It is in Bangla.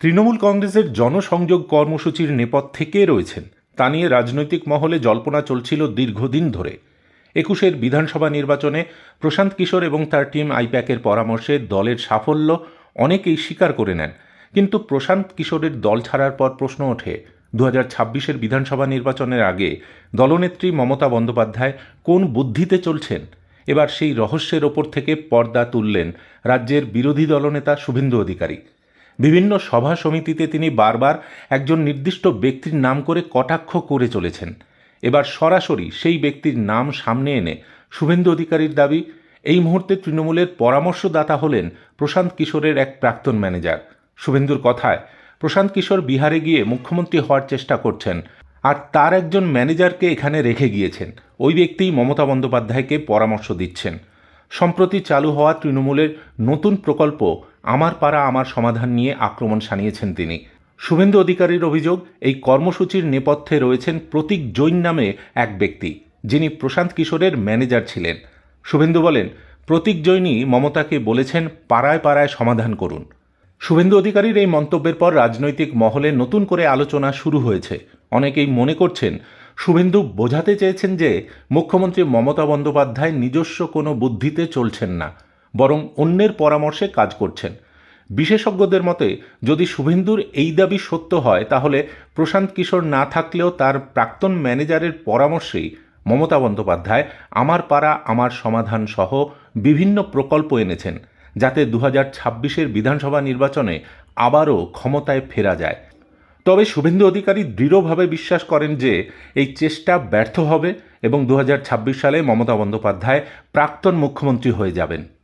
তৃণমূল কংগ্রেসের জনসংযোগ কর্মসূচির নেপথ্যে রয়েছেন? তা নিয়ে রাজনৈতিক মহলে জল্পনা চলছিল দীর্ঘদিন ধরে। একুশের বিধানসভা নির্বাচনে প্রশান্ত কিশোর এবং তার টিম আইপ্যাকের পরামর্শে দলের সাফল্য অনেকেই স্বীকার করে নেন। কিন্তু প্রশান্ত কিশোরের দল ছাড়ার পর প্রশ্ন ওঠে দু হাজার ছাব্বিশের বিধানসভা নির্বাচনের আগে দলনেত্রী মমতা বন্দ্যোপাধ্যায় কোন বুদ্ধিতে চলছেন? এবার সেই রহস্যের ওপর থেকে পর্দা তুললেন রাজ্যের বিরোধী দলনেতা শুভেন্দু অধিকারী। বিভিন্ন সভা সমিতিতে তিনি বারবার একজন নির্দিষ্ট ব্যক্তির নাম করে কটাক্ষ করে চলেছেন। এবার সরাসরি সেই ব্যক্তির নাম সামনে এনে শুভেন্দু অধিকারীর দাবি, এই মুহূর্তে তৃণমূলের পরামর্শদাতা হলেন প্রশান্ত কিশোরের এক প্রাক্তন ম্যানেজার। শুভেন্দুর কথায়, প্রশান্ত কিশোর বিহারে গিয়ে মুখ্যমন্ত্রী হওয়ার চেষ্টা করছেন আর তার একজন ম্যানেজারকে এখানে রেখে গিয়েছেন। ওই ব্যক্তিই মমতা বন্দ্যোপাধ্যায়কে পরামর্শ দিচ্ছেন। সম্প্রতি চালু হওয়া তৃণমূলের নতুন প্রকল্প আমার পাড়া আমার সমাধান নিয়ে আক্রমণ সানিয়েছেন তিনি। শুভেন্দু অধিকারীর অভিযোগ, এই কর্মসূচির নেপথ্যে রয়েছেন প্রতীক জৈন নামে এক ব্যক্তি, যিনি প্রশান্ত কিশোরের ম্যানেজার ছিলেন। শুভেন্দু বলেন, প্রতীক জৈনই মমতাকে বলেছেন, পাড়ায় পাড়ায় সমাধান করুন। শুভেন্দু অধিকারীর এই মন্তব্যের পর রাজনৈতিক মহলে নতুন করে আলোচনা শুরু হয়েছে। অনেকেই মনে করছেন, শুভেন্দু বোঝাতে চেয়েছেন যে মুখ্যমন্ত্রী মমতা বন্দ্যোপাধ্যায় নিজস্ব কোনো বুদ্ধিতে চলছেন না। বরং অন্যের পরামর্শে কাজ করছেন। বিশেষজ্ঞদের মতে, যদি শুভেন্দুর এই দাবি সত্য হয়, তাহলে প্রশান্ত কিশোর না থাকলেও তার প্রাক্তন ম্যানেজারের পরামর্শেই মমতা বন্দ্যোপাধ্যায় আমার পাড়া, আমার সমাধান সহ বিভিন্ন প্রকল্প এনেছেন, যাতে দু হাজার ছাব্বিশের বিধানসভা নির্বাচনে আবারও ক্ষমতায় ফেরা যায়। তবে শুভেন্দু অধিকারী দৃঢ়ভাবে বিশ্বাস করেন যে, এই চেষ্টা ব্যর্থ হবে এবং দু হাজার ছাব্বিশ সালে মমতা বন্দ্যোপাধ্যায় প্রাক্তন মুখ্যমন্ত্রী হয়ে যাবেন।